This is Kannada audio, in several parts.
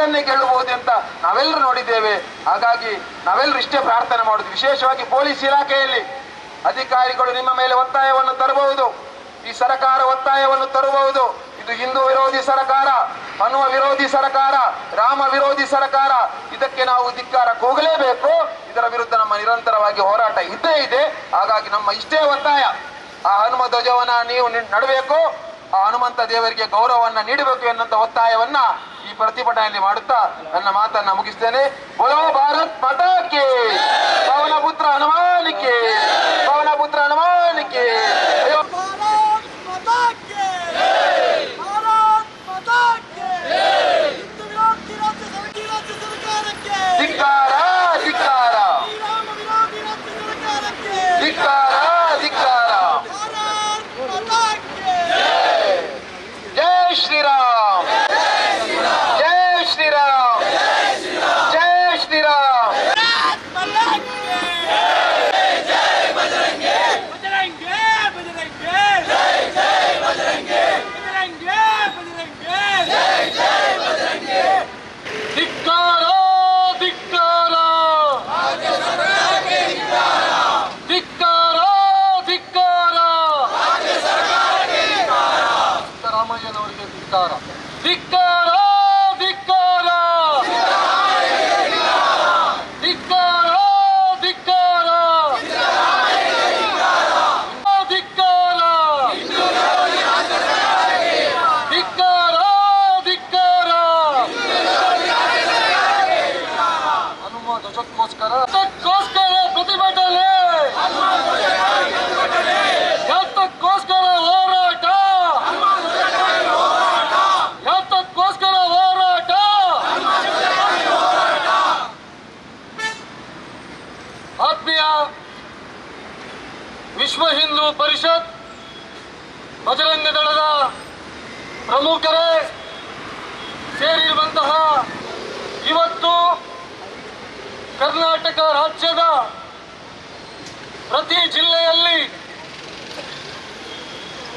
ಜಗತ್ತನ್ನೇ ಗೆಲ್ಲಬಹುದು ಅಂತ ನಾವೆಲ್ಲರೂ ನೋಡಿದ್ದೇವೆ. ಹಾಗಾಗಿ ನಾವೆಲ್ಲರೂ ಇಷ್ಟೇ ಪ್ರಾರ್ಥನೆ ಮಾಡುದು ವಿಶೇಷವಾಗಿ ಪೊಲೀಸ್ ಇಲಾಖೆಯಲ್ಲಿ ಅಧಿಕಾರಿಗಳು ನಿಮ್ಮ ಮೇಲೆ ಒತ್ತಾಯವನ್ನು ತರಬಹುದು. ಈ ಸರಕಾರ ಒತ್ತಾಯವನ್ನು ತರಬಹುದು. ಇದು ಹಿಂದೂ ವಿರೋಧಿ ಸರಕಾರ ಹನುಮ ವಿರೋಧಿ ಸರಕಾರ, ರಾಮ ವಿರೋಧಿ ಸರಕಾರ. ಇದಕ್ಕೆ ನಾವು ಧಿಕ್ಕಾರ ಕೂಗಲೇಬೇಕು ಇದರ ವಿರುದ್ಧ ನಮ್ಮ ನಿರಂತರವಾಗಿ ಹೋರಾಟ ಇದ್ದೇ ಇದೆ. ಹಾಗಾಗಿ ನಮ್ಮ ಇಷ್ಟೇ ಒತ್ತಾಯ. ಆ ಹನುಮ ಧ್ವಜವನ್ನ ನೀವು ನಡಬೇಕು. ಆ ಹನುಮಂತ ದೇವರಿಗೆ ಗೌರವವನ್ನ ನೀಡಬೇಕು ಎನ್ನುವಂತ ಒತ್ತಾಯವನ್ನ ಪ್ರತಿಭಟನೆಯಲ್ಲಿ ಮಾಡುತ್ತಾ ನನ್ನ ಮಾತನ್ನ ಮುಗಿಸ್ತೇನೆ. ಬೋಲೋ ಭಾರತ್ ಪಟಾಕೆ! ಪವನ ಪುತ್ರ ಹನುಮಾನಿಕೆ ಪವನ ಪುತ್ರ ಹನುಮಾನಿಕೆ ಅಯ್ಯೋ ವಿಶ್ವ ಹಿಂದೂ ಪರಿಷತ್ ಬಜರಂಗ ದಳದ ಪ್ರಮುಖರೇ ಸೇರಿರುವಂತಹ ಇವತ್ತು ಕರ್ನಾಟಕ ರಾಜ್ಯದ ಪ್ರತಿ ಜಿಲ್ಲೆಯಲ್ಲಿ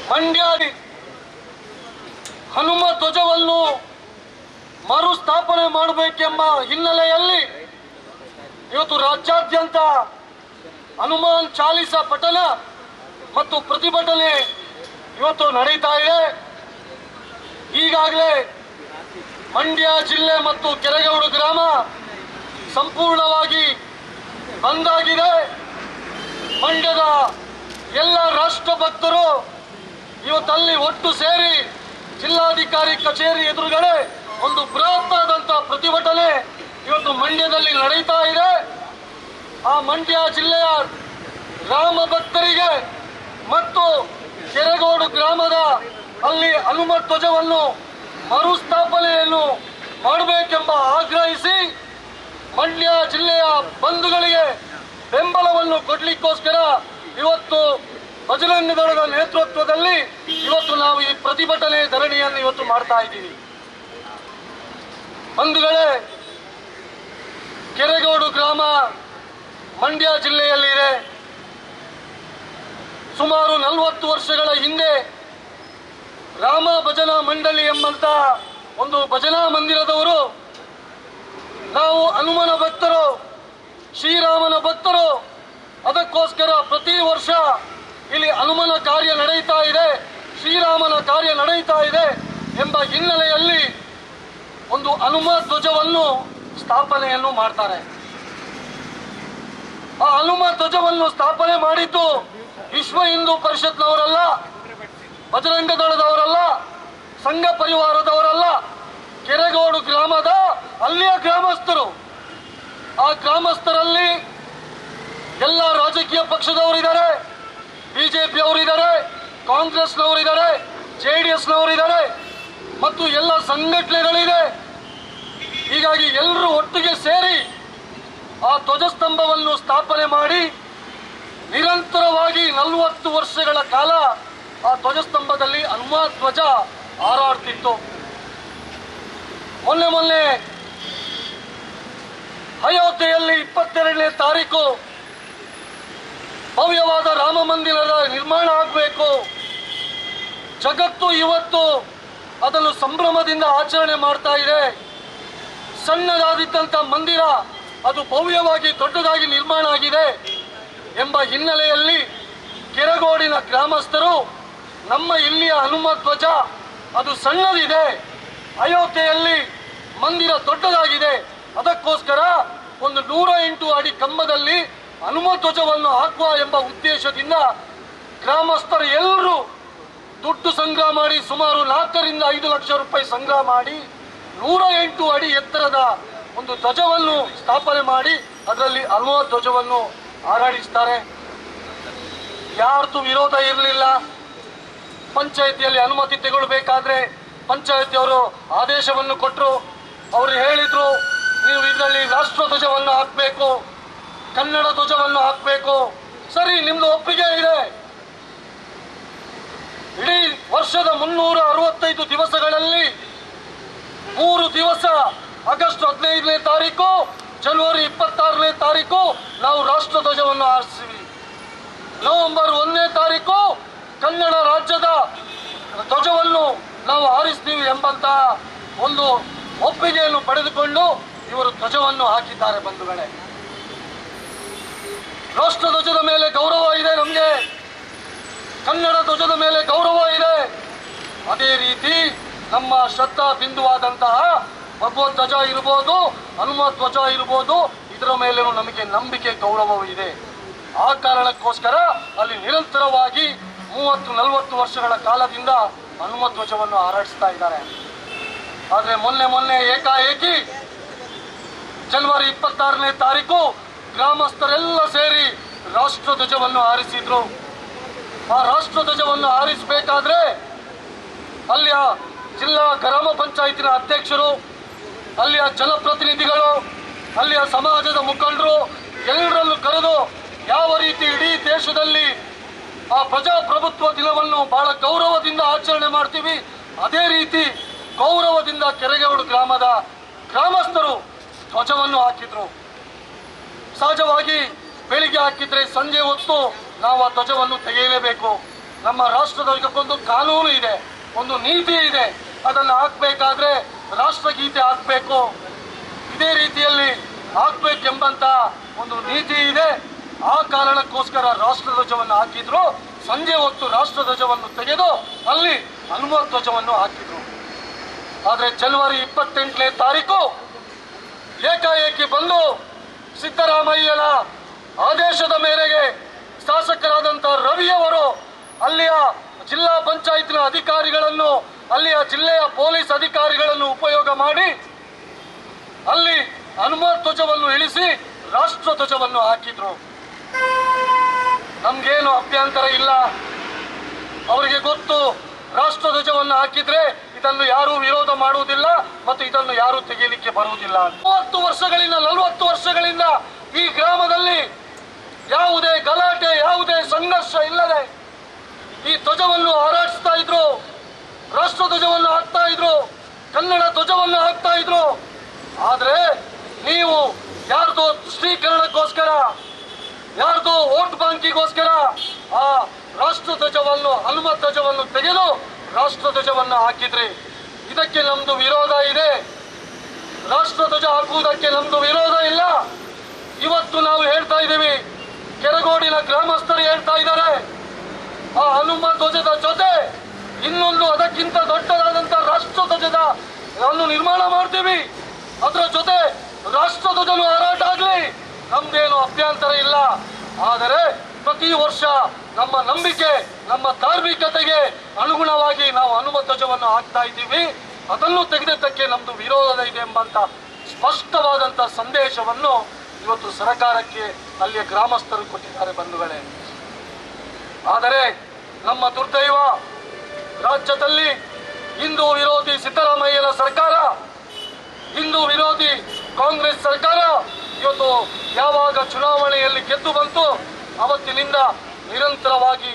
ಮಂಡ್ಯಾದಿ ಹನುಮ ಧ್ವಜವನ್ನು ಮರುಸ್ಥಾಪನೆ ಮಾಡಬೇಕೆಂಬ ಹಿನ್ನೆಲೆಯಲ್ಲಿ ಇವತ್ತು ರಾಜ್ಯಾದ್ಯಂತ ಹನುಮಾನ್ ಚಾಲಿಸ ಪಠನ ಮತ್ತು ಪ್ರತಿಭಟನೆ ಇವತ್ತು ನಡೀತಾ ಇದೆ. ಈಗಾಗಲೇ ಮಂಡ್ಯ ಜಿಲ್ಲೆ ಮತ್ತು ಕೆರೆಗೌಡು ಗ್ರಾಮ ಸಂಪೂರ್ಣವಾಗಿ ಬಂದಾಗಿದೆ. ಮಂಡ್ಯದ ಎಲ್ಲ ರಾಷ್ಟ್ರ ಭಕ್ತರು ಇವತ್ತಲ್ಲಿ ಒಟ್ಟು ಸೇರಿ ಜಿಲ್ಲಾಧಿಕಾರಿ ಕಚೇರಿ ಎದುರುಗಡೆ ಒಂದು ಬೃಹತ್ತಾದಂಥ ಪ್ರತಿಭಟನೆ ಇವತ್ತು ಮಂಡ್ಯದಲ್ಲಿ ನಡೀತಾ ಇದೆ. ಆ ಮಂಡ್ಯ ಜಿಲ್ಲೆಯ ರಾಮ ಭಕ್ತರಿಗೆ ಮತ್ತು ಕೆರೆಗೋಡು ಗ್ರಾಮದ ಅಲ್ಲಿ ಹನುಮ ಧ್ವಜವನ್ನು ಮರುಸ್ಥಾಪನೆಯನ್ನು ಮಾಡಬೇಕೆಂಬ ಆಗ್ರಹಿಸಿ ಮಂಡ್ಯ ಜಿಲ್ಲೆಯ ಬಂಧುಗಳಿಗೆ ಬೆಂಬಲವನ್ನು ಕೊಡ್ಲಿಕ್ಕೋಸ್ಕರ ಇವತ್ತು ಬಜರಂಗ ದಳದ ನೇತೃತ್ವದಲ್ಲಿ ಇವತ್ತು ನಾವು ಈ ಪ್ರತಿಭಟನೆ ಧರಣಿಯನ್ನು ಇವತ್ತು ಮಾಡ್ತಾ ಇದ್ದೀವಿ. ಬಂಧುಗಳೇ, ಕೆರೆಗೋಡು ಗ್ರಾಮ ಮಂಡ್ಯ ಜಿಲ್ಲೆಯಲ್ಲಿದೆ. ಸುಮಾರು ನಲವತ್ತು ವರ್ಷಗಳ ಹಿಂದೆ ರಾಮ ಭಜನಾ ಮಂಡಳಿ ಎಂಬಂತ ಒಂದು ಭಜನಾ ಮಂದಿರದವರು ನಾವು ಹನುಮನ ಭಕ್ತರು, ಶ್ರೀರಾಮನ ಭಕ್ತರು, ಅದಕ್ಕೋಸ್ಕರ ಪ್ರತಿ ವರ್ಷ ಇಲ್ಲಿ ಹನುಮನ ಕಾರ್ಯ ನಡೆಯುತ್ತಾ ಇದೆ, ಶ್ರೀರಾಮನ ಕಾರ್ಯ ನಡೆಯುತ್ತಾ ಇದೆ ಎಂಬ ಹಿನ್ನೆಲೆಯಲ್ಲಿ ಒಂದು ಹನುಮ ಧ್ವಜವನ್ನು ಸ್ಥಾಪನೆಯನ್ನು ಮಾಡ್ತಾರೆ. ಆ ಹನುಮ ಧ್ವಜವನ್ನು ಸ್ಥಾಪನೆ ಮಾಡಿದ್ದು ವಿಶ್ವ ಹಿಂದೂ ಪರಿಷತ್ನವರಲ್ಲ ಬಜರಂಗ ದಳದವರಲ್ಲ ಸಂಘ ಪರಿವಾರದವರಲ್ಲ, ಕೆರೆಗೋಡು ಗ್ರಾಮದ ಅಲ್ಲಿಯ ಗ್ರಾಮಸ್ಥರು. ಆ ಗ್ರಾಮಸ್ಥರಲ್ಲಿ ಎಲ್ಲ ರಾಜಕೀಯ ಪಕ್ಷದವರಿದ್ದಾರೆ ಬಿಜೆಪಿ ಅವರಿದ್ದಾರೆ ಕಾಂಗ್ರೆಸ್ನವರಿದ್ದಾರೆ, ಜೆ ಡಿ ಎಸ್ನವರಿದ್ದಾರೆ, ಮತ್ತು ಎಲ್ಲ ಸಂಘಟನೆಗಳಿದೆ. ಹೀಗಾಗಿ ಎಲ್ಲರೂ ಒಟ್ಟಿಗೆ ಸೇರಿ ಆ ಧ್ವಜಸ್ತಂಭವನ್ನು ಸ್ಥಾಪನೆ ಮಾಡಿ ನಿರಂತರವಾಗಿ ನಲವತ್ತು ವರ್ಷಗಳ ಕಾಲ ಆ ಧ್ವಜಸ್ತಂಭದಲ್ಲಿ ಹನುಮ ಧ್ವಜ ಹಾರಾಡ್ತಿತ್ತು. ಮೊನ್ನೆ ಮೊನ್ನೆ ಅಯೋಧ್ಯೆಯಲ್ಲಿ ಇಪ್ಪತ್ತೆರಡನೇ ತಾರೀಕು ಭವ್ಯವಾದ ರಾಮ ಮಂದಿರದ ನಿರ್ಮಾಣ ಆಗಬೇಕು. ಜಗತ್ತು ಇವತ್ತು ಅದನ್ನು ಸಂಭ್ರಮದಿಂದ ಆಚರಣೆ ಮಾಡ್ತಾ ಇದೆ. ಸಣ್ಣದಾದಿದ್ದಂಥ ಮಂದಿರ ಅದು ಭವ್ಯವಾಗಿ ದೊಡ್ಡದಾಗಿ ನಿರ್ಮಾಣ ಆಗಿದೆ ಎಂಬ ಹಿನ್ನೆಲೆಯಲ್ಲಿ ಕೆರಗೋಡಿನ ಗ್ರಾಮಸ್ಥರು ನಮ್ಮ ಇಲ್ಲಿಯ ಹನುಮ ಧ್ವಜ ಅದು ಸಣ್ಣದಿದೆ, ಅಯೋಧ್ಯೆಯಲ್ಲಿ ಮಂದಿರ ದೊಡ್ಡದಾಗಿದೆ. ಅದಕ್ಕೋಸ್ಕರ ಒಂದು ನೂರ ಎಂಟು ಅಡಿ ಕಂಬದಲ್ಲಿ ಹನುಮ ಧ್ವಜವನ್ನು ಹಾಕುವ ಎಂಬ ಉದ್ದೇಶದಿಂದ ಗ್ರಾಮಸ್ಥರು ಎಲ್ಲರೂ ದುಡ್ಡು ಸಂಗ್ರಹ ಮಾಡಿ ಸುಮಾರು ನಾಲ್ಕರಿಂದ ಐದು ಲಕ್ಷ ರೂಪಾಯಿ ಸಂಗ್ರಹ ಮಾಡಿ ನೂರ ಎಂಟು ಅಡಿ ಎತ್ತರದ ಒಂದು ಧ್ವಜವನ್ನು ಸ್ಥಾಪನೆ ಮಾಡಿ ಅದರಲ್ಲಿ ಹನುಮ ಧ್ವಜವನ್ನು ಹಾರಾಡಿಸ್ತಾರೆ. ಯಾರ್ದು ವಿರೋಧ ಇರಲಿಲ್ಲ. ಪಂಚಾಯತಿಯಲ್ಲಿ ಅನುಮತಿ ತಗೊಳ್ಬೇಕಾದ್ರೆ ಪಂಚಾಯತಿಯವರು ಆದೇಶವನ್ನು ಕೊಟ್ಟರು ಅವರು ಹೇಳಿದ್ರು, ನೀವು ಇದರಲ್ಲಿ ರಾಷ್ಟ್ರ ಧ್ವಜವನ್ನು ಹಾಕಬೇಕು, ಕನ್ನಡ ಧ್ವಜವನ್ನು ಹಾಕಬೇಕು. ಸರಿ, ನಿಮ್ದು ಒಪ್ಪಿಗೆ ಇದೆ. ಇಡೀ ವರ್ಷದ ಮುನ್ನೂರ ಅರವತ್ತೈದು ದಿವಸಗಳಲ್ಲಿ ಮೂರು ದಿವಸ ಆಗಸ್ಟ್ ಹದಿನೈದನೇ ತಾರೀಕು, ಜನವರಿ ಇಪ್ಪತ್ತಾರನೇ ತಾರೀಕು ನಾವು ರಾಷ್ಟ್ರ ಧ್ವಜವನ್ನು ಹಾರಿಸ್ತೀವಿ. ನವೆಂಬರ್ ಒಂದನೇ ತಾರೀಕು ಕನ್ನಡ ರಾಜ್ಯದ ಧ್ವಜವನ್ನು ನಾವು ಹಾರಿಸ್ತೀವಿ ಎಂಬಂತಹ ಒಂದು ಒಪ್ಪಿಗೆಯನ್ನು ಪಡೆದುಕೊಂಡು ಇವರು ಧ್ವಜವನ್ನು ಹಾಕಿದ್ದಾರೆ ಬಂಧುಗಳೇ. ರಾಷ್ಟ್ರ ಧ್ವಜದ ಮೇಲೆ ಗೌರವ ಇದೆ ನಮಗೆ. ಕನ್ನಡ ಧ್ವಜದ ಮೇಲೆ ಗೌರವ ಇದೆ. ಅದೇ ರೀತಿ ನಮ್ಮ ಶ್ರದ್ಧಾ ಬಿಂದುವಾದಂತಹ ಭಗವದ್ ಧ್ವಜ ಇರ್ಬೋದು, ಹನುಮ ಧ್ವಜ ಇರ್ಬೋದು, ಇದರ ಮೇಲೆ ನಮಗೆ ನಂಬಿಕೆ ಗೌರವವಿದೆ ಆ ಕಾರಣಕ್ಕೋಸ್ಕರ ಅಲ್ಲಿ ನಿರಂತರವಾಗಿ ಮೂವತ್ತು, ನಲವತ್ತು ವರ್ಷಗಳ ಕಾಲದಿಂದ ಹನುಮ ಧ್ವಜವನ್ನು ಹಾರಾಡಿಸ್ತಾ ಇದ್ದಾರೆ. ಆದರೆ ಮೊನ್ನೆ ಮೊನ್ನೆ ಏಕಾಏಕಿ ಜನವರಿ ಇಪ್ಪತ್ತಾರನೇ ತಾರೀಕು ಗ್ರಾಮಸ್ಥರೆಲ್ಲ ಸೇರಿ ರಾಷ್ಟ್ರ ಧ್ವಜವನ್ನು ಹಾರಿಸಿದ್ರು. ಆ ರಾಷ್ಟ್ರ ಧ್ವಜವನ್ನು ಹಾರಿಸಬೇಕಾದ್ರೆ ಅಲ್ಲಿಯ ಜಿಲ್ಲಾ ಗ್ರಾಮ ಪಂಚಾಯತಿನ ಅಧ್ಯಕ್ಷರು ಅಲ್ಲಿಯ ಜನಪ್ರತಿನಿಧಿಗಳು, ಅಲ್ಲಿಯ ಸಮಾಜದ ಮುಖಂಡರು ಎಲ್ಲರಲ್ಲೂ ಕರೆದು ಯಾವ ರೀತಿ ಇಡೀ ದೇಶದಲ್ಲಿ ಆ ಪ್ರಜಾಪ್ರಭುತ್ವ ದಿನವನ್ನು ಬಹಳ ಗೌರವದಿಂದ ಆಚರಣೆ ಮಾಡ್ತೀವಿ, ಅದೇ ರೀತಿ ಗೌರವದಿಂದ ಕೆರೆಗೌಡು ಗ್ರಾಮದ ಗ್ರಾಮಸ್ಥರು ಧ್ವಜವನ್ನು ಹಾಕಿದ್ರು. ಸಹಜವಾಗಿ ಬೆಳಿಗ್ಗೆ ಹಾಕಿದ್ರೆ ಸಂಜೆ ಹೊತ್ತು ನಾವು ಆ ಧ್ವಜವನ್ನು ತೆಗೆಯಲೇಬೇಕು. ನಮ್ಮ ರಾಷ್ಟ್ರದ ಧ್ವಜಕ್ಕೊಂದು ಕಾನೂನು ಇದೆ, ಒಂದು ನೀತಿ ಇದೆ, ಅದನ್ನು ಹಾಕ್ಬೇಕಾದ್ರೆ ರಾಷ್ಟ್ರಗೀತೆ ಹಾಕ್ಬೇಕು ಇದೇ ರೀತಿಯಲ್ಲಿ ಹಾಕ್ಬೇಕೆಂಬಂತ ಒಂದು ನೀತಿ ಇದೆ. ಆ ಕಾರಣಕ್ಕೋಸ್ಕರ ರಾಷ್ಟ್ರಧ್ವಜವನ್ನು ಹಾಕಿದ್ರು. ಸಂಜೆ ಹೊತ್ತು ರಾಷ್ಟ್ರಧ್ವಜವನ್ನು ತೆಗೆದು ಅಲ್ಲಿ ಹನುಮ ಧ್ವಜವನ್ನು ಹಾಕಿದ್ರು. ಆದರೆ ಜನವರಿ ಇಪ್ಪತ್ತೆಂಟನೇ ತಾರೀಕು ಏಕಾಏಕಿ ಬಂದು ಸಿದ್ದರಾಮಯ್ಯನ ಆದೇಶದ ಮೇರೆಗೆ ಶಾಸಕರಾದಂಥ ರವಿಯವರು ಅಲ್ಲಿಯ ಜಿಲ್ಲಾ ಪಂಚಾಯತ್ನ ಅಧಿಕಾರಿಗಳನ್ನು ಅಲ್ಲಿಯ ಜಿಲ್ಲೆಯ ಪೊಲೀಸ್ ಅಧಿಕಾರಿಗಳನ್ನು ಉಪಯೋಗ ಮಾಡಿ ಅಲ್ಲಿ ಹನುಮ ಧ್ವಜವನ್ನು ಇಳಿಸಿ ರಾಷ್ಟ್ರ ಧ್ವಜವನ್ನು ಹಾಕಿದ್ರು. ನಮ್ಗೇನು ಅಭ್ಯಂತರ ಇಲ್ಲ. ಅವರಿಗೆ ಗೊತ್ತು, ರಾಷ್ಟ್ರ ಧ್ವಜವನ್ನು ಹಾಕಿದ್ರೆ ಇದನ್ನು ಯಾರೂ ವಿರೋಧ ಮಾಡುವುದಿಲ್ಲ ಮತ್ತು ಇದನ್ನು ಯಾರು ತೆಗೆಯಲಿಕ್ಕೆ ಬರುವುದಿಲ್ಲ. ಮೂವತ್ತು ವರ್ಷಗಳಿಂದ, ನಲವತ್ತು ವರ್ಷಗಳಿಂದ ಈ ಗ್ರಾಮದಲ್ಲಿ ಯಾವುದೇ ಗಲಾಟೆ, ಯಾವುದೇ ಸಂಘರ್ಷ ಇಲ್ಲದೆ ಈ ಧ್ವಜವನ್ನು ಹಾರಾಡಿಸ್ತಾ ಇದ್ರು. ರಾಷ್ಟ್ರ ಧ್ವಜವನ್ನು ಹಾಕ್ತಾ ಇದ್ರು, ಕನ್ನಡ ಧ್ವಜವನ್ನು ಹಾಕ್ತಾ ಇದ್ರು. ಆದ್ರೆ ನೀವು ಯಾರ್ದು ತುಷ್ಟೀಕರಣಕ್ಕೋಸ್ಕರ ಯಾರ್ದು ವೋಟ್ ಬ್ಯಾಂಕಿಗೋಸ್ಕರ ಆ ರಾಷ್ಟ್ರ ಧ್ವಜವನ್ನು, ಹನುಮ ಧ್ವಜವನ್ನು ತೆಗೆದು ರಾಷ್ಟ್ರ ಧ್ವಜವನ್ನು ಹಾಕಿದ್ರಿ? ಇದಕ್ಕೆ ನಮ್ದು ವಿರೋಧ ಇದೆ. ರಾಷ್ಟ್ರ ಧ್ವಜ ಹಾಕುವುದಕ್ಕೆ ನಮ್ದು ವಿರೋಧ ಇಲ್ಲ. ಇವತ್ತು ನಾವು ಹೇಳ್ತಾ ಇದ್ದೀವಿ, ಕೆರಗೋಡಿನ ಗ್ರಾಮಸ್ಥರು ಹೇಳ್ತಾ ಇದ್ದಾರೆ, ಆ ಹನುಮ ಧ್ವಜದ ಜೊತೆ ಇನ್ನೊಂದು ಅದಕ್ಕಿಂತ ದೊಡ್ಡದಾದಂತಹ ರಾಷ್ಟ್ರ ಧ್ವಜದ ಅನ್ನು ನಿರ್ಮಾಣ ಮಾಡ್ತೀವಿ. ಅದರ ಜೊತೆ ರಾಷ್ಟ್ರ ಧ್ವಜನು ಹಾರಾಟ ಆಗಲಿ. ನಮ್ದೇನು ಅಭ್ಯಂತರ ಇಲ್ಲ. ಆದರೆ ಪ್ರತಿ ವರ್ಷ ನಮ್ಮ ನಂಬಿಕೆ, ನಮ್ಮ ಧಾರ್ಮಿಕತೆಗೆ ಅನುಗುಣವಾಗಿ ನಾವು ಹನುಮ ಧ್ವಜವನ್ನು ಹಾಕ್ತಾ ಇದ್ದೀವಿ. ಅದನ್ನು ತೆಗೆದಿದ್ದಕ್ಕೆ ನಮ್ದು ವಿರೋಧ ಇದೆ ಎಂಬಂತ ಸ್ಪಷ್ಟವಾದಂತ ಸಂದೇಶವನ್ನು ಇವತ್ತು ಸರ್ಕಾರಕ್ಕೆ ಅಲ್ಲಿಯ ಗ್ರಾಮಸ್ಥರು ಕೊಟ್ಟಿದ್ದಾರೆ ಬಂಧುಗಳೇ. ಆದರೆ ನಮ್ಮ ದುರ್ದೈವ ರಾಜ್ಯದಲ್ಲಿ ಹಿಂದೂ ವಿರೋಧಿ ಸಿದ್ದರಾಮಯ್ಯನ ಸರ್ಕಾರ, ಹಿಂದೂ ವಿರೋಧಿ ಕಾಂಗ್ರೆಸ್ ಸರ್ಕಾರ ಇವತ್ತು ಯಾವಾಗ ಚುನಾವಣೆಯಲ್ಲಿ ಗೆದ್ದು ಬಂತು ಅವತ್ತಿನಿಂದ ನಿರಂತರವಾಗಿ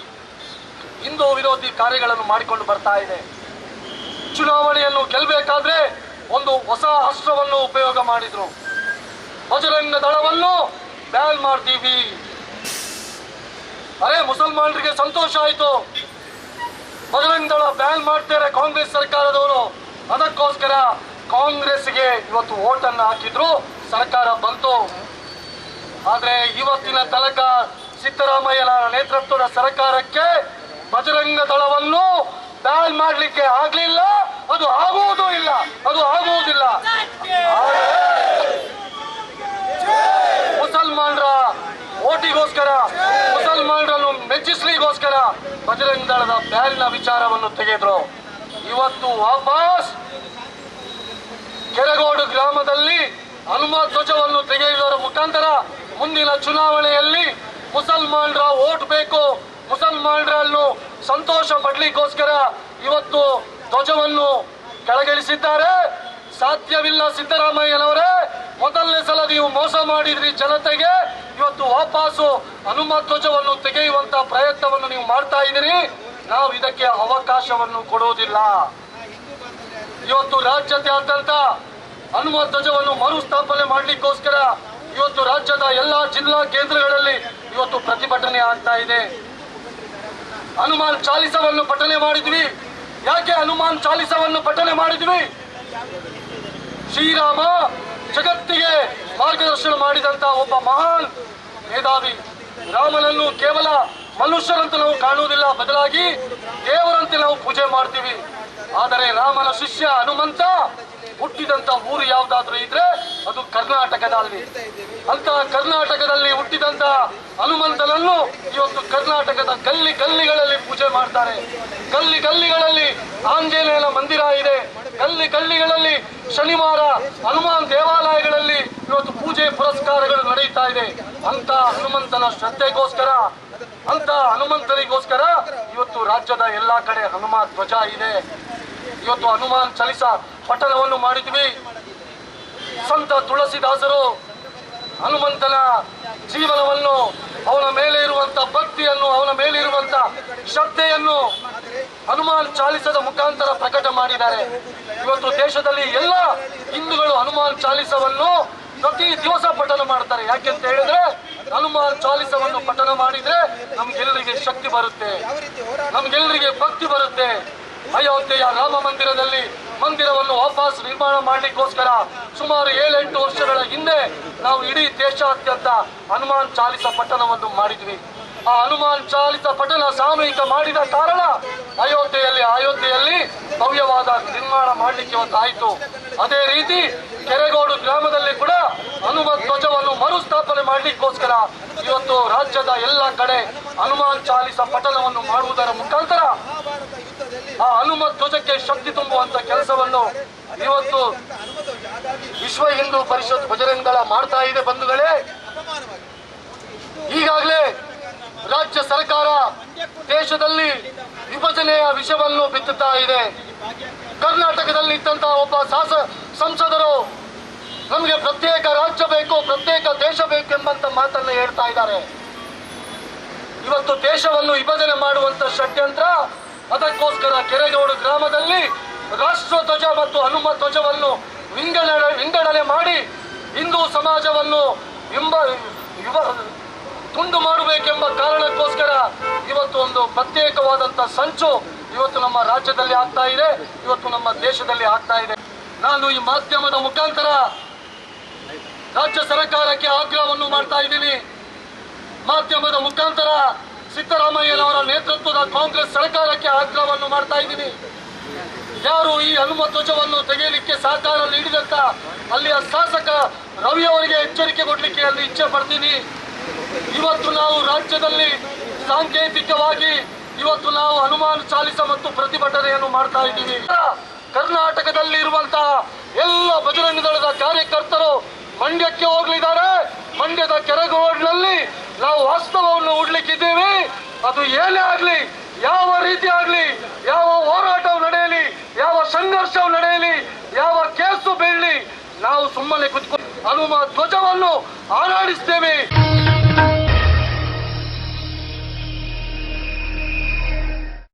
ಹಿಂದೂ ವಿರೋಧಿ ಕಾರ್ಯಗಳನ್ನು ಮಾಡಿಕೊಂಡು ಬರ್ತಾ ಇದೆ. ಚುನಾವಣೆಯನ್ನು ಗೆಲ್ಲಬೇಕಾದ್ರೆ ಒಂದು ಹೊಸ ಅಸ್ತ್ರವನ್ನು ಉಪಯೋಗ ಮಾಡಿದ್ರು. ಬಜರಂಗ ದಳವನ್ನು ಬ್ಯಾನ್ ಮಾಡ್ತೀವಿ. ಅರೆ ಮುಸಲ್ಮಾನರಿಗೆ ಸಂತೋಷ ಆಯ್ತು. ಬಜರಂಗ ದಳ ಬ್ಯಾನ್ ಮಾಡ್ತಾರೆ ಕಾಂಗ್ರೆಸ್ ಸರ್ಕಾರದವರು. ಅದಕ್ಕೋಸ್ಕರ ಕಾಂಗ್ರೆಸ್ಗೆ ಇವತ್ತು ಓಟನ್ನು ಹಾಕಿದ್ರು, ಸರ್ಕಾರ ಬಂತು. ಆದರೆ ಇವತ್ತಿನ ತನಕ ಸಿದ್ದರಾಮಯ್ಯನ ನೇತೃತ್ವದ ಸರ್ಕಾರಕ್ಕೆ ಬಜರಂಗ ದಳವನ್ನು ಬ್ಯಾನ್ ಮಾಡಲಿಕ್ಕೆ ಆಗ್ಲಿಲ್ಲ. ಅದು ಆಗುವುದೂ ಇಲ್ಲ. ಅದು ಆಗುವುದಿಲ್ಲ. ಮುಸಲ್ಮಾನರ ಓಟಿಗೋಸ್ಕರ ಮುಸಲ್ಮಾನರನ್ನು ಮೆಚ್ಚಿಸ್ಲಿಗೋಸ್ಕರ ಬಜರಂಗ ದಳದ ಬ್ಯಾರಿನ ವಿಚಾರವನ್ನು ತೆಗೆದ್ರು. ಇವತ್ತು ವಾಪಸ್ ಕೆರಗೋಡು ಗ್ರಾಮದಲ್ಲಿ ಹನುಮ ಧ್ವಜವನ್ನು ತೆಗೆಯುವುದರ ಮುಖಾಂತರ ಮುಂದಿನ ಚುನಾವಣೆಯಲ್ಲಿ ಮುಸಲ್ಮಾನರ ಓಟ್ ಬೇಕು. ಮುಸಲ್ಮಾನರನ್ನು ಸಂತೋಷ ಪಡ್ಲಿಕ್ಕೋಸ್ಕರ ಇವತ್ತು ಧ್ವಜವನ್ನು ಕೆಳಗಿಳಿಸಿದ್ದಾರೆ. ಸಾಧ್ಯವಿಲ್ಲ ಸಿದ್ದರಾಮಯ್ಯನವರೇ, ಮೊದಲನೇ ಸಲ ನೀವು ಮೋಸ ಮಾಡಿದ್ರಿ ಜನತೆಗೆ. ಇವತ್ತು ವಾಪಾಸು ಹನುಮ ಧ್ವಜವನ್ನು ತೆಗೆಯುವಂತ ಪ್ರಯತ್ನವನ್ನು ನೀವು ಮಾಡ್ತಾ ಇದ್ದೀರಿ. ನಾವು ಇದಕ್ಕೆ ಅವಕಾಶವನ್ನು ಕೊಡುವುದಿಲ್ಲ. ಇವತ್ತು ರಾಜ್ಯಾದ್ಯಂತ ಹನುಮ ಧ್ವಜವನ್ನು ಮರುಸ್ಥಾಪನೆ ಮಾಡಲಿಕ್ಕೋಸ್ಕರ ಇವತ್ತು ರಾಜ್ಯದ ಎಲ್ಲಾ ಜಿಲ್ಲಾ ಕೇಂದ್ರಗಳಲ್ಲಿ ಇವತ್ತು ಪ್ರತಿಭಟನೆ ಆಗ್ತಾ ಇದೆ. ಹನುಮಾನ್ ಚಾಲಿಸವನ್ನು ಪಠನೆ ಮಾಡಿದ್ವಿ. ಯಾಕೆ ಹನುಮಾನ್ ಚಾಲಿಸವನ್ನು ಪಠನೆ ಮಾಡಿದ್ವಿ? ಶ್ರೀರಾಮ ಜಗತ್ತಿಗೆ ಮಾರ್ಗದರ್ಶನ ಮಾಡಿದಂತಹ ಒಬ್ಬ ಮಹಾನ್ ಮೇಧಾವಿ ರಾಮನನ್ನು ಕೇವಲ ಮನುಷ್ಯರಂತೆ ನಾವು ಕಾಣುವುದಿಲ್ಲ. ಬದಲಾಗಿ ದೇವರಂತೆ ನಾವು ಪೂಜೆ ಮಾಡ್ತೀವಿ. ಆದರೆ ರಾಮನ ಶಿಷ್ಯ ಹನುಮಂತ ಹುಟ್ಟಿದಂತ ಊರು ಯಾವ್ದಾದ್ರೂ ಇದ್ರೆ ಅದು ಕರ್ನಾಟಕದಲ್ಲಿ. ಅಂತ ಕರ್ನಾಟಕದಲ್ಲಿ ಹುಟ್ಟಿದಂತ ಹನುಮಂತನನ್ನು ಇವತ್ತು ಕರ್ನಾಟಕದ ಗಲ್ಲಿ ಗಲ್ಲಿಗಳಲ್ಲಿ ಪೂಜೆ ಮಾಡ್ತಾರೆ. ಗಲ್ಲಿ ಗಲ್ಲಿಗಳಲ್ಲಿ ಆಂಜನೇಯನ ಮಂದಿರ ಇದೆ. ಗಲ್ಲಿ ಗಲ್ಲಿಗಳಲ್ಲಿ ಶನಿವಾರ ಹನುಮಾನ್ ದೇವಾಲಯಗಳಲ್ಲಿ ಇವತ್ತು ಪೂಜೆ ಪುರಸ್ಕಾರಗಳು ನಡೆಯುತ್ತಾ ಇದೆ. ಅಂತ ಹನುಮಂತನ ಶ್ರದ್ಧೆಗೋಸ್ಕರ ಅಂತ ಹನುಮಂತನಿಗೋಸ್ಕರ ಇವತ್ತು ರಾಜ್ಯದ ಎಲ್ಲಾ ಕಡೆ ಹನುಮ ಧ್ವಜ ಇದೆ. ಇವತ್ತು ಹನುಮಾನ್ ಚಲಿಸ ಪಠಣವನ್ನು ಮಾಡಿದ್ವಿ. ಸಂತ ತುಳಸಿದಾಸರು ಹನುಮಂತನ ಜೀವನವನ್ನು ಅವನ ಮೇಲೆ ಇರುವಂತ ಭಕ್ತಿಯನ್ನು, ಅವನ ಮೇಲೆ ಇರುವಂತ ಶ್ರದ್ಧೆಯನ್ನು ಹನುಮಾನ್ ಚಾಲಿಸದ ಮುಖಾಂತರ ಪ್ರಕಟ ಮಾಡಿದ್ದಾರೆ. ಇವತ್ತು ದೇಶದಲ್ಲಿ ಎಲ್ಲ ಹಿಂದೂಗಳು ಹನುಮಾನ್ ಚಾಲಿಸವನ್ನು ಪ್ರತಿ ದಿವಸ ಪಠನ ಮಾಡ್ತಾರೆ. ಯಾಕೆಂತ ಹೇಳಿದ್ರೆ, ಹನುಮಾನ್ ಚಾಲಿಸವನ್ನು ಪಠನ ಮಾಡಿದ್ರೆ ನಮ್ಗೆಲ್ಲರಿಗೆ ಶಕ್ತಿ ಬರುತ್ತೆ. ನಮ್ಗೆಲ್ಲರಿಗೆ ಭಕ್ತಿ ಬರುತ್ತೆ. ಅಯೋಧ್ಯೆಯ ರಾಮ ಮಂದಿರದಲ್ಲಿ ಮಂದಿರವನ್ನು ವಾಪಸ್ ನಿರ್ಮಾಣ ಮಾಡಲಿಕ್ಕೋಸ್ಕರ ಸುಮಾರು ಏಳೆಂಟು ವರ್ಷಗಳ ಹಿಂದೆ ನಾವು ಇಡೀ ದೇಶಾದ್ಯಂತ ಹನುಮಾನ್ ಚಾಲಿಸ ಪಠನವನ್ನು ಮಾಡಿದ್ವಿ. ಆ ಹನುಮಾನ್ ಚಾಲಿತ ಪಟಲ ಸಾಮೂಹಿಕ ಮಾಡಿದ ಕಾರಣ ಅಯೋಧ್ಯೆಯಲ್ಲಿ ಅಯೋಧ್ಯೆಯಲ್ಲಿ ಭವ್ಯವಾದ ನಿರ್ಮಾಣ ಮಾಡಲಿಕ್ಕೆ ಒಂದಾಯಿತು. ಅದೇ ರೀತಿ ಕೆರೆಗೋಡು ಗ್ರಾಮದಲ್ಲಿ ಕೂಡ ಹನುಮ ಧ್ವಜವನ್ನು ಮರುಸ್ಥಾಪನೆ ಮಾಡಲಿಕ್ಕೋಸ್ಕರ ಇವತ್ತು ರಾಜ್ಯದ ಎಲ್ಲ ಕಡೆ ಹನುಮಾನ್ ಚಾಲಿಸ ಪಟಲವನ್ನು ಮಾಡುವುದರ ಮುಖಾಂತರ ಆ ಹನುಮ ಧ್ವಜಕ್ಕೆ ಶಕ್ತಿ ತುಂಬುವಂತ ಕೆಲಸವನ್ನು ಇವತ್ತು ವಿಶ್ವ ಹಿಂದೂ ಪರಿಷತ್ ಭಜರಂಗಳ ಮಾಡ್ತಾ ಇದೆ ಬಂಧುಗಳೇ. ಈಗಾಗಲೇ ರಾಜ್ಯ ಸರ್ಕಾರ ದೇಶದಲ್ಲಿ ವಿಭಜನೆಯ ವಿಷವನ್ನು ಬಿತ್ತುತ್ತಾ ಇದೆ. ಕರ್ನಾಟಕದಲ್ಲಿ ಇದ್ದಂತಹ ಒಬ್ಬ ಶಾಸ, ಸಂಸದರು ನಮಗೆ ಪ್ರತ್ಯೇಕ ರಾಜ್ಯ ಬೇಕು, ಪ್ರತ್ಯೇಕ ದೇಶ ಬೇಕು ಎಂಬಂತ ಮಾತನ್ನ ಹೇಳ್ತಾ ಇದ್ದಾರೆ. ಇವತ್ತು ದೇಶವನ್ನು ವಿಭಜನೆ ಮಾಡುವಂತ ಷಡ್ಯಂತ್ರ ಅದಕ್ಕೋಸ್ಕರ ಕೆರೆಗೋಡು ಗ್ರಾಮದಲ್ಲಿ ರಾಷ್ಟ್ರ ಧ್ವಜ ಮತ್ತು ಹನುಮ ಧ್ವಜವನ್ನು ವಿಂಗಡಣೆ ವಿಂಗಡಣೆ ಮಾಡಿ ಹಿಂದೂ ಸಮಾಜವನ್ನು ತುಂಡು ಮಾಡಬೇಕೆಂಬ ಕಾರಣಕ್ಕೋಸ್ಕರ ಇವತ್ತು ಒಂದು ಪ್ರತ್ಯೇಕವಾದಂತ ಸಂಚು ಇವತ್ತು ನಮ್ಮ ರಾಜ್ಯದಲ್ಲಿ ಆಗ್ತಾ ಇದೆ, ಇವತ್ತು ನಮ್ಮ ದೇಶದಲ್ಲಿ ಆಗ್ತಾ ಇದೆ. ನಾನು ಈ ಮಾಧ್ಯಮದ ಮುಖಾಂತರ ರಾಜ್ಯ ಸರ್ಕಾರಕ್ಕೆ ಆಗ್ರಹವನ್ನು ಮಾಡ್ತಾ ಇದ್ದೀನಿ. ಮಾಧ್ಯಮದ ಮುಖಾಂತರ ಸಿದ್ದರಾಮಯ್ಯನವರ ನೇತೃತ್ವದ ಕಾಂಗ್ರೆಸ್ ಸರ್ಕಾರಕ್ಕೆ ಆಗ್ರಹವನ್ನು ಮಾಡ್ತಾ ಇದ್ದೀನಿ. ಯಾರು ಈ ಹನುಮ ಧ್ವಜವನ್ನು ತೆಗೆಯಲಿಕ್ಕೆ ಸಹಕಾರ ನೀಡಿದಂತ ಅಲ್ಲಿಯ ಶಾಸಕ ರವಿ ಅವರಿಗೆ ಎಚ್ಚರಿಕೆ ಕೊಡಲಿಕ್ಕೆ ಅಲ್ಲಿ ಇಚ್ಛೆ ಪಡ್ತೀನಿ. ಇವತ್ತು ನಾವು ರಾಜ್ಯದಲ್ಲಿ ಸಾಂಕೇತಿಕವಾಗಿ ಇವತ್ತು ನಾವು ಹನುಮಾನ್ ಚಾಲಿಸ ಮತ್ತು ಪ್ರತಿಭಟನೆಯನ್ನು ಮಾಡ್ತಾ ಇದ್ದೀವಿ. ಕರ್ನಾಟಕದಲ್ಲಿ ಇರುವಂತಹ ಎಲ್ಲ ಬಜರಂಗ ದಳದ ಕಾರ್ಯಕರ್ತರು ಮಂಡ್ಯಕ್ಕೆ ಹೋಗಲಿದ್ದಾರೆ. ಮಂಡ್ಯದ ಕೆರೆಗೋಡ್ನಲ್ಲಿ ನಾವು ವಾಸ್ತವವನ್ನು ಹೂಡ್ಲಿಕ್ಕಿದ್ದೀವಿ. ಅದು ಏನೇ ಆಗ್ಲಿ, ಯಾವ ರೀತಿ ಆಗ್ಲಿ, ಯಾವ ಹೋರಾಟವು ನಡೆಯಲಿ, ಯಾವ ಸಂಘರ್ಷವು ನಡೆಯಲಿ, ಯಾವ ಕೇಸು ಬೀಳಲಿ, ನಾವು ಸುಮ್ಮನೆ ಕುತ್ಕೊಂಡು ಹನುಮ ಧ್ವಜವನ್ನು ಹಾರಾಡಿಸ್ತೇವೆ.